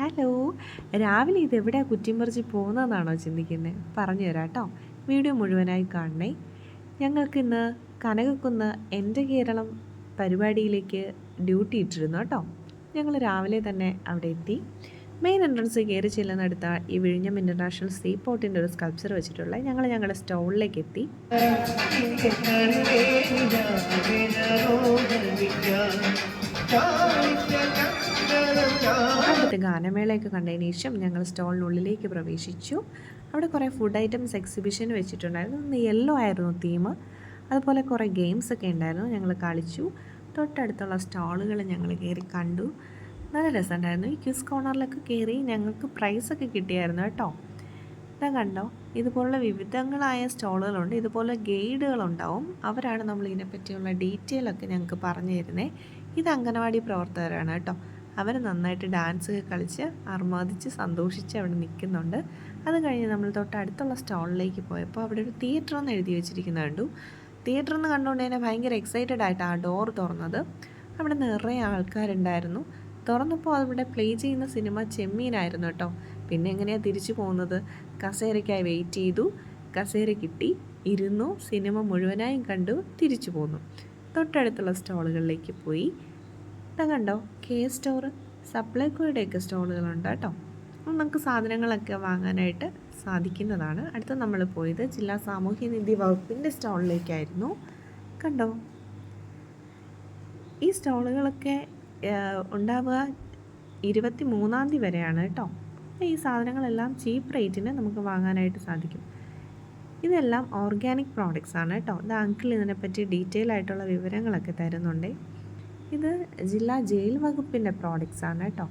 Hello. രാവിലെ ഇതെവിടെയാണ് കുറ്റിമറിച്ച് പോകുന്നതെന്നാണോ ചിന്തിക്കുന്നത് പറഞ്ഞു തരാം കേട്ടോ വീഡിയോ മുഴുവനായി കാണണേ. ഞങ്ങൾക്കിന്ന് കനകക്കുന്ന് എന്റെ കേരളം പരിപാടിയിലേക്ക് ഡ്യൂട്ടി ഇട്ടിരുന്നു കേട്ടോ. ഞങ്ങൾ രാവിലെ തന്നെ അവിടെ എത്തി. മെയിൻ എൻട്രൻസ് കയറി ചെല്ലുന്നിടത്ത ഈ വിഴിഞ്ഞം ഇന്റർനാഷണൽ സീ പോർട്ടിന്റെ ഒരു സ്കൾപ്ചർ വെച്ചിട്ടുള്ള ഞങ്ങൾ ഞങ്ങളുടെ സ്റ്റോളിലേക്ക് എത്തി. അവിടുത്തെ ഗാനമേളയൊക്കെ കണ്ടതിന് ശേഷം ഞങ്ങൾ സ്റ്റോളിനുള്ളിലേക്ക് പ്രവേശിച്ചു. അവിടെ കുറേ ഫുഡ് ഐറ്റംസ് എക്സിബിഷൻ വെച്ചിട്ടുണ്ടായിരുന്നു. ഒന്ന് യെല്ലോ ആയിരുന്നു തീം അതുപോലെ കുറേ ഗെയിംസ് ഒക്കെ ഉണ്ടായിരുന്നു. ഞങ്ങൾ കളിച്ചു. തൊട്ടടുത്തുള്ള സ്റ്റാളുകൾ ഞങ്ങൾ കയറി കണ്ടു. നല്ല രസമുണ്ടായിരുന്നു. ഈ ക്യൂസ് കോർണറിലൊക്കെ കയറി ഞങ്ങൾക്ക് പ്രൈസൊക്കെ കിട്ടിയായിരുന്നു കേട്ടോ. ഇതാ കണ്ടോ? ഇതുപോലുള്ള വിവിധങ്ങളായ സ്റ്റോളുകളുണ്ട്. ഇതുപോലെ ഗൈഡുകളുണ്ടാവും. അവരാണ് നമ്മൾ ഇതിനെപ്പറ്റിയുള്ള ഡീറ്റെയിൽ ഒക്കെ ഞങ്ങൾക്ക് പറഞ്ഞു തരുന്നത് ഇത് അംഗനവാടി പ്രവർത്തകരാണ് കേട്ടോ. അവർ നന്നായിട്ട് ഡാൻസ് കളിച്ച് അർമാദിച്ച് സന്തോഷിച്ച് അവിടെ നിൽക്കുന്നുണ്ട്. അത് കഴിഞ്ഞ് നമ്മൾ തൊട്ടടുത്തുള്ള സ്റ്റാളിലേക്ക് പോയപ്പോൾ അവിടെ ഒരു തിയേറ്റർ എന്ന് എഴുതി വെച്ചിരിക്കുന്നത് കണ്ടു. തിയേറ്റർ എന്ന് കണ്ടുകൊണ്ട് തന്നെ ഭയങ്കര എക്സൈറ്റഡ് ആയിട്ട് ആ ഡോർ തുറന്നത്. അവിടെ നിറയെ ആൾക്കാരുണ്ടായിരുന്നു. തുറന്നപ്പോൾ അവിടെ പ്ലേ ചെയ്യുന്ന സിനിമ ചെമ്മീനായിരുന്നു കേട്ടോ. പിന്നെ എങ്ങനെയാണ് തിരിച്ചു പോകുന്നത്? കസേരയ്ക്കായി വെയിറ്റ് ചെയ്തു. കസേര കിട്ടി. ഇരുന്നു. സിനിമ മുഴുവനായും കണ്ടു. തിരിച്ചു പോന്നു. തൊട്ടടുത്തുള്ള സ്റ്റാളുകളിലേക്ക് പോയി. ഇതാ കണ്ടോ? കെ സ്റ്റോർ സപ്ലൈകോയുടെയൊക്കെ സ്റ്റോളുകളുണ്ട് കേട്ടോ. അപ്പം നമുക്ക് സാധനങ്ങളൊക്കെ വാങ്ങാനായിട്ട് സാധിക്കുന്നതാണ്. അടുത്ത നമ്മൾ പോയത് ജില്ലാ സാമൂഹ്യനിധി വകുപ്പിന്റെ സ്റ്റോളിലേക്കായിരുന്നു കണ്ടോ? ഈ സ്റ്റോളുകളൊക്കെ ഉണ്ടാവുക ഇരുപത്തി മൂന്നാം തീയതി വരെയാണ് കേട്ടോ. ഈ സാധനങ്ങളെല്ലാം ചീപ്പ് റേറ്റിന് നമുക്ക് വാങ്ങാനായിട്ട് സാധിക്കും. ഇതെല്ലാം ഓർഗാനിക് പ്രോഡക്റ്റ്സ് ആണ് കേട്ടോ. ഇത് അങ്കിൾ ഇതിനെപ്പറ്റി ഡീറ്റെയിൽ ആയിട്ടുള്ള വിവരങ്ങളൊക്കെ തരുന്നുണ്ട്. ഇത് ജില്ലാ ജയിൽ വകുപ്പിന്റെ പ്രോഡക്റ്റ്സ് ആണ് കേട്ടോ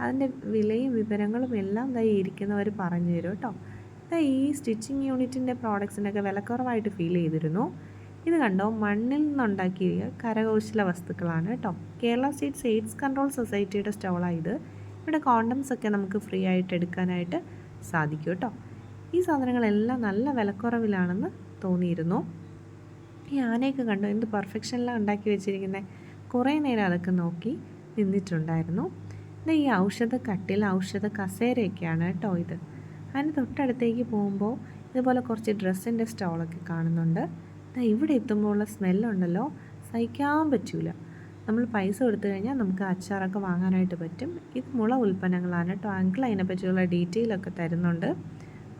അതിന്റെ വിലയും വിവരങ്ങളും എല്ലാം ദൈ ഇരിക്കുന്നവർ പറഞ്ഞു തരും കേട്ടോ ദാ ഈ സ്റ്റിച്ചിങ് യൂണിറ്റിന്റെ പ്രോഡക്ട്സിനൊക്കെ വിലക്കുറവായിട്ട് ഫീൽ ചെയ്തിരുന്നു. ഇത് കണ്ടോ? മണ്ണിൽ നിന്നുണ്ടാക്കിയ കരകൗശല വസ്തുക്കളാണ് കേട്ടോ കേരള സ്റ്റേറ്റ് എയ്ഡ്സ് കൺട്രോൾ സൊസൈറ്റിയുടെ സ്റ്റോളായത് ഇവിടെ കോണ്ടംസ് ഒക്കെ നമുക്ക് ഫ്രീ ആയിട്ട് എടുക്കാനായിട്ട് സാധിക്കും കേട്ടോ ഈ സാധനങ്ങളെല്ലാം നല്ല വിലക്കുറവിലാണെന്ന് തോന്നിയിരുന്നു. ഈ ആനയൊക്കെ കണ്ടോ? എന്ത് പെർഫെക്ഷനിലാണ് ഉണ്ടാക്കി വെച്ചിരിക്കുന്നത് കുറേ നേരം അതൊക്കെ നോക്കി നിന്നിട്ടുണ്ടായിരുന്നു. ഈ ഔഷധ കട്ടിൽ ഔഷധ കസേരയൊക്കെയാണ് കേട്ടോ ഇത്. അതിന് തൊട്ടടുത്തേക്ക് പോകുമ്പോൾ ഇതുപോലെ കുറച്ച് ഡ്രസ്സിന്റെ സ്റ്റോളൊക്കെ കാണുന്നുണ്ട്. ഇവിടെ എത്തുമ്പോൾ ഉള്ള സ്മെല്ലുണ്ടല്ലോ. സഹിക്കാൻ പറ്റൂല. നമ്മൾ പൈസ കൊടുത്തു കഴിഞ്ഞാൽ നമുക്ക് അച്ചാറൊക്കെ വാങ്ങാനായിട്ട് പറ്റും. ഇത് മുള ഉൽപ്പന്നങ്ങളാണ് കേട്ടോ. അങ്കിൾ അതിനെപ്പറ്റിയുള്ള ഡീറ്റെയിലൊക്കെ തരുന്നുണ്ട്.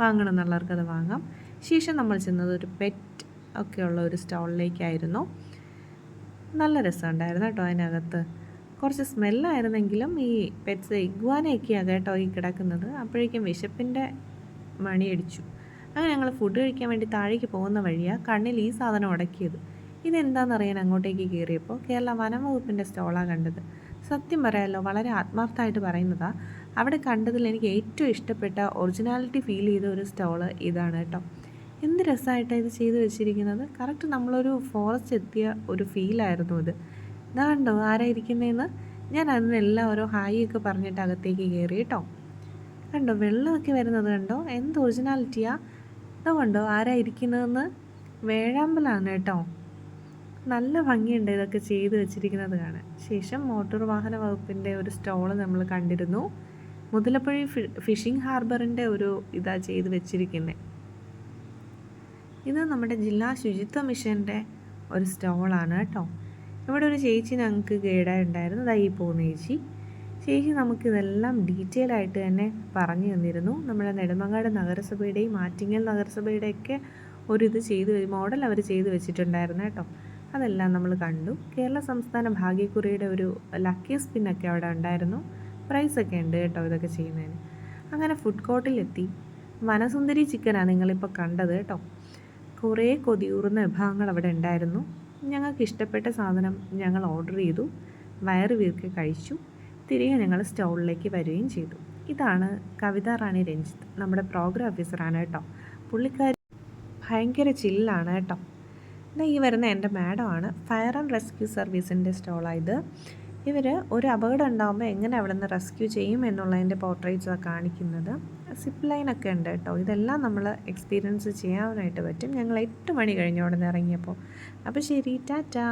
വാങ്ങണം എന്നുള്ളവർക്ക് അത് വാങ്ങാം. ശേഷം നമ്മൾ ചെന്നത് ഒരു പെറ്റ് ഒക്കെയുള്ള ഒരു സ്റ്റോളിലേക്കായിരുന്നു. നല്ല രസമുണ്ടായിരുന്നു കേട്ടോ അതിനകത്ത്. കുറച്ച് സ്മെല്ലായിരുന്നെങ്കിലും ഈ പെറ്റ്സ് ഇഗ്വാനയൊക്കെയാണ് കേട്ടോ ഈ കിടക്കുന്നത്. അപ്പോഴേക്കും വിശപ്പിന്റെ മണിയടിച്ചു അങ്ങനെ ഞങ്ങൾ ഫുഡ് കഴിക്കാൻ വേണ്ടി താഴേക്ക് പോകുന്ന വഴിയാണ് കണ്ണിൽ ഈ സാധനം ഉടക്കിയത്. ഇതെന്താണെന്നറിയാൻ അങ്ങോട്ടേക്ക് കയറിയപ്പോൾ കേരള വനം വകുപ്പിന്റെ സ്റ്റോളാണ് കണ്ടത്. സത്യം പറയാമല്ലോ വളരെ ആത്മാർത്ഥമായിട്ട് പറയുന്നതാണ് അവിടെ കണ്ടതിൽ എനിക്ക് ഏറ്റവും ഇഷ്ടപ്പെട്ട ഒറിജിനാലിറ്റി ഫീൽ ചെയ്ത ഒരു സ്റ്റോൾ ഇതാണ് കേട്ടോ. എന്ത് രസമായിട്ടാണ് ഇത് ചെയ്തു വെച്ചിരിക്കുന്നത്? കറക്റ്റ് നമ്മളൊരു ഫോറസ്റ്റ് എത്തിയ ഒരു ഫീലായിരുന്നു ഇത്. ഇതാ കണ്ടോ ആരായിരിക്കുന്നതെന്ന് ഞാൻ അതിനെല്ലാം ഓരോ ഹായി ഒക്കെ പറഞ്ഞിട്ട് അകത്തേക്ക് കയറി കേട്ടോ. കണ്ടോ വെള്ളമൊക്കെ വരുന്നത് കണ്ടോ? എന്ത് ഒറിജിനാലിറ്റിയാ ഇതോ കണ്ടോ ആരായിരിക്കുന്നതെന്ന് വേഴാമ്പലാണ് കേട്ടോ. നല്ല ഭംഗിയുണ്ട് ഇതൊക്കെ ചെയ്ത് വെച്ചിരിക്കുന്നത് കാണാൻ. ശേഷം മോട്ടോർ വാഹന വകുപ്പിന്റെ ഒരു സ്റ്റോൾ നമ്മൾ കണ്ടിരുന്നു. മുതലപ്പുഴി ഫിഷിംഗ് ഹാർബറിന്റെ ഒരു ഇതാ ചെയ്ത് വെച്ചിരിക്കുന്നത് ഇത് നമ്മുടെ ജില്ലാ ശുചിത്വ മിഷന്റെ ഒരു സ്റ്റോളാണ് കേട്ടോ. ഇവിടെ ഒരു ചേച്ചി ഞങ്ങൾക്ക് ഗൈഡായി ഈ പോകുന്ന ചേച്ചി. ചേച്ചി നമുക്കിതെല്ലാം ഡീറ്റെയിൽ ആയിട്ട് തന്നെ പറഞ്ഞു തന്നിരുന്നു. നമ്മുടെ നെടുമങ്ങാട് നഗരസഭയുടെയും ആറ്റിങ്ങൽ നഗരസഭയുടെയൊക്കെ ഒരു ഇത് ചെയ്ത് മോഡൽ അവർ ചെയ്ത് വെച്ചിട്ടുണ്ടായിരുന്നു കേട്ടോ. അതെല്ലാം നമ്മൾ കണ്ടു. കേരള സംസ്ഥാന ഭാഗ്യക്കുറിയുടെ ഒരു ലക്കി സ്പിന്നൊക്കെ അവിടെ ഉണ്ടായിരുന്നു. പ്രൈസൊക്കെ ഉണ്ട് കേട്ടോ ഇതൊക്കെ ചെയ്യുന്നതിന്. അങ്ങനെ ഫുഡ് കോർട്ടിലെത്തി വനസുന്ദരി ചിക്കനാണ് നിങ്ങളിപ്പോൾ കണ്ടത് കേട്ടോ. കുറേ കൊതിയൂറുന്ന വിഭവങ്ങൾ അവിടെ ഉണ്ടായിരുന്നു. ഞങ്ങൾക്ക് ഇഷ്ടപ്പെട്ട സാധനം ഞങ്ങൾ ഓർഡർ ചെയ്തു. വയറ് വീർക്ക് കഴിച്ചു. തിരികെ ഞങ്ങൾ സ്റ്റോളിലേക്ക് വരികയും ചെയ്തു. ഇതാണ് കവിത റാണി രഞ്ജിത്ത് നമ്മുടെ പ്രോഗ്രാം ഓഫീസറാണ് കേട്ടോ. പുള്ളിക്കാരി ഭയങ്കര ചില്ലാണ് കേട്ടോ. ഈ വരുന്ന എന്റെ മാഡമാണ് ഫയർ ആൻഡ് റെസ്ക്യൂ സർവീസിന്റെ സ്റ്റോളായത് ഇവർ ഒരു അപകടം ഉണ്ടാകുമ്പോൾ എങ്ങനെ അവിടെ നിന്ന് റെസ്ക്യൂ ചെയ്യും എന്നുള്ളതിന്റെ പോർട്രേറ്റ്സാണ് കാണിക്കുന്നത്. സിപ്പ് ലൈനൊക്കെ ഉണ്ട് കേട്ടോ. ഇതെല്ലാം നമ്മൾ എക്സ്പീരിയൻസ് ചെയ്യാനായിട്ട് പറ്റും. ഞങ്ങൾ എട്ട് മണി കഴിഞ്ഞ് അവിടെ നിന്ന് ഇറങ്ങിയപ്പോൾ അപ്പോൾ ശരി ടാറ്റാ.